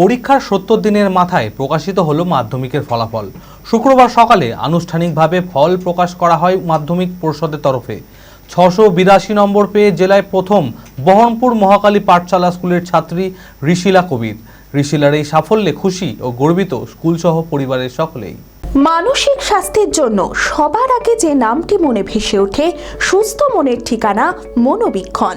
পরীক্ষার সত্তর দিনের মাথায় প্রকাশিত হলো মাধ্যমিকের ফলাফল। শুক্রবার সকালে আনুষ্ঠানিকভাবে ফল প্রকাশ করা হয় মাধ্যমিক পরিষদের তরফে। ছশো বিরাশি নম্বর পেয়ে জেলায় প্রথম বহরমপুর মহাকালী পাঠশালা স্কুলের ছাত্রী ঋষিলা কবির। ঋষিলার এই সাফল্যে খুশি ও গর্বিত স্কুলসহ পরিবারের সকলেই। মানসিক স্বাস্থ্যের জন্য সবার আগে যে নামটি মনে ভেসে ওঠে, সুস্থ মনের ঠিকানা মনোবীক্ষণ।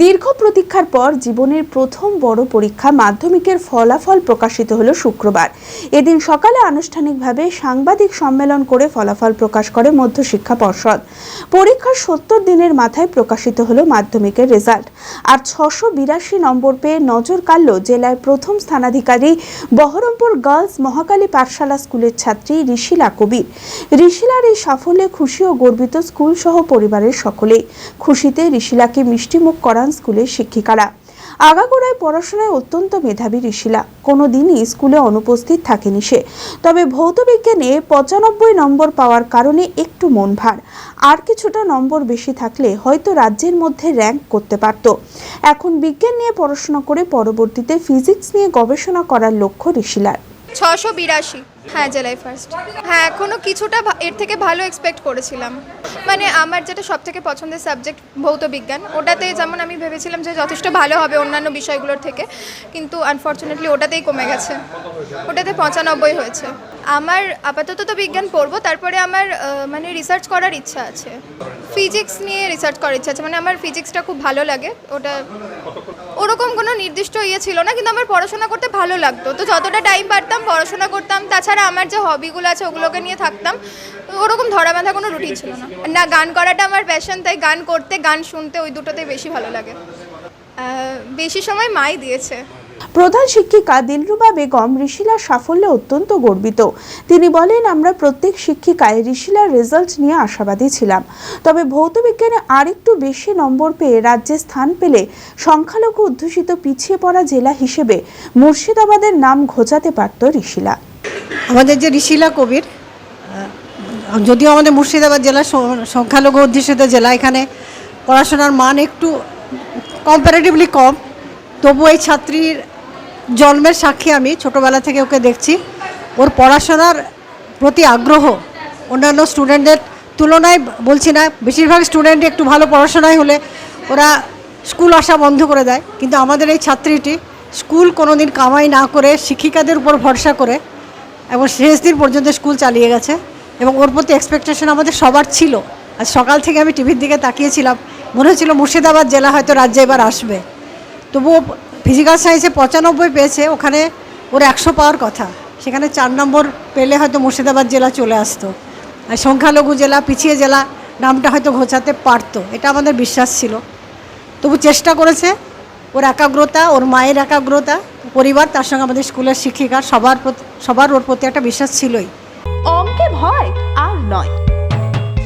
দীর্ঘ প্রতীক্ষার পর জীবনের প্রথম বড় পরীক্ষা মাধ্যমিকের ফলাফল প্রকাশিত হলো শুক্রবার। এদিন সকালে আনুষ্ঠানিকভাবে সাংবাদিক সম্মেলন করে ফলাফল প্রকাশ করে মধ্যশিক্ষা পর্ষদ। পরীক্ষার সত্তর দিনের মাথায় প্রকাশিত হলো মাধ্যমিকের রেজাল্ট। আর ছশো বিরাশি নম্বর পেয়ে নজর কাড়ল জেলায় প্রথম স্থানাধিকারী বহরমপুর গার্লস মহাকালী পাঠশালা স্কুলের ছাত্রী ঋষিলা কবির। ঋষিলার এই সাফল্যে খুশি ও গর্বিত স্কুল সহ পরিবারের সকলেই। খুশিতে ঋষিলাকে মিষ্টিমুখ করান স্কুলের শিক্ষিকারা। আগাগোড়ায় পড়াশোনায় অত্যন্ত মেধাবী ঋষিলা। কোনো দিনই স্কুলে অনুপস্থিত থাকেনি সে। তবে ভৌত বিজ্ঞানে পঁচানব্বই নম্বর পাওয়ার কারণে একটু মন ভার। আর কিছুটা নম্বর বেশি থাকলে হয়তো রাজ্যের মধ্যে র্যাঙ্ক করতে পারত। এখন বিজ্ঞান নিয়ে পড়াশোনা করে পরবর্তীতে ফিজিক্স নিয়ে গবেষণা করার লক্ষ্য ঋষিলার। ছশো বিরাশি। হ্যাঁ জেলায় ফার্স্ট হ্যাঁ এখনও কিছুটা এর থেকে ভালো এক্সপেক্ট করেছিলাম। মানে আমার যেটা সব থেকে পছন্দের সাবজেক্ট ভৌত বিজ্ঞান, ওটাতে যেমন আমি ভেবেছিলাম যে যথেষ্ট ভালো হবে অন্যান্য বিষয়গুলোর থেকে, কিন্তু আনফর্চুনেটলি ওটাতেই কমে গেছে। ওটাতে পঁচানব্বই হয়েছে। আমার আপাতত তো বিজ্ঞান পড়ব, তারপরে আমার মানে রিসার্চ করার ইচ্ছা আছে। ফিজিক্স নিয়ে রিসার্চ করার ইচ্ছা আছে মানে আমার ফিজিক্সটা খুব ভালো লাগে, ওটা ওরকম কোনো নির্দিষ্ট ইয়ে ছিল না, কিন্তু আমার পড়াশোনা করতে ভালো লাগতো। তো যতটা টাইম পারতাম, পড়াশোনা করতাম, তাছাড়া আমার যে হবিগুলো আছে, ওগুলোকে নিয়ে থাকতাম। ওরকম ধরা বাঁধা কোনো রুটিন ছিল না। না, গান করাটা আমার প্যাশন তাই গান করতে, গান শুনতে ওই দুটোতেই বেশি ভালো লাগে। বেশি সময় মাই দিয়েছে। প্রধান শিক্ষিকা দিলরুবা বেগম ঋষিলার সাফল্যে অত্যন্ত গর্বিত। তিনি বলেন, আমরা প্রত্যেক শিক্ষিকায় ঋষিলার রেজাল্ট নিয়ে আশাবাদী ছিলাম। তবে ভৌত বিজ্ঞানে আরেকটু বেশি নম্বর পেয়ে রাজ্যে স্থান পেলে সংখ্যালঘু অধ্যুষিত পিছিয়ে পড়া জেলা হিসেবে মুর্শিদাবাদের নাম ঘোচাতে পারত ঋষিলা। আমাদের যে ঋষিলা কবির যদিও আমাদের মুর্শিদাবাদ জেলা সংখ্যালঘু অধ্যুষিত জেলা, এখানে পড়াশোনার মান একটু কম্পারেটিভলি কম তবু এই ছাত্রীর জন্মের সাক্ষী আমি, ছোটোবেলা থেকে ওকে দেখছি। ওর পড়াশোনার প্রতি আগ্রহ অন্যান্য স্টুডেন্টদের তুলনায় বলছি না, বেশিরভাগ স্টুডেন্ট একটু ভালো পড়াশোনায় হলে ওরা স্কুল আসা বন্ধ করে দেয়। কিন্তু আমাদের এই ছাত্রীটি স্কুল কোনো দিন কামাই না করে শিক্ষিকাদের উপর ভরসা করে এবং শেষ দিন পর্যন্ত স্কুল চালিয়ে গেছে এবং ওর প্রতি এক্সপেকটেশন আমাদের সবার ছিল। আজ সকাল থেকে আমি টিভির দিকে তাকিয়েছিলাম। মনে হচ্ছিল মুর্শিদাবাদ জেলা হয়তো রাজ্যে এবার আসবে। তবুও ফিজিক্যাল সায়েন্সে পঁচানব্বই পেয়েছে, ওখানে ওর একশো পাওয়ার কথা। সেখানে চার নম্বর পেলে হয়তো মুর্শিদাবাদ জেলা চলে আসতো। আর সংখ্যালঘু জেলা, পিছিয়ে জেলা, নামটা হয়তো ঘোচাতে পারতো। এটা আমাদের বিশ্বাস ছিল। তবু চেষ্টা করেছে ওর একাগ্রতা, ওর মায়ের একাগ্রতা, পরিবার, তার সঙ্গে আমাদের স্কুলের শিক্ষিকা, সবার সবার ওর প্রতি একটা বিশ্বাস ছিলই। অঙ্কে ভয় আর নয়।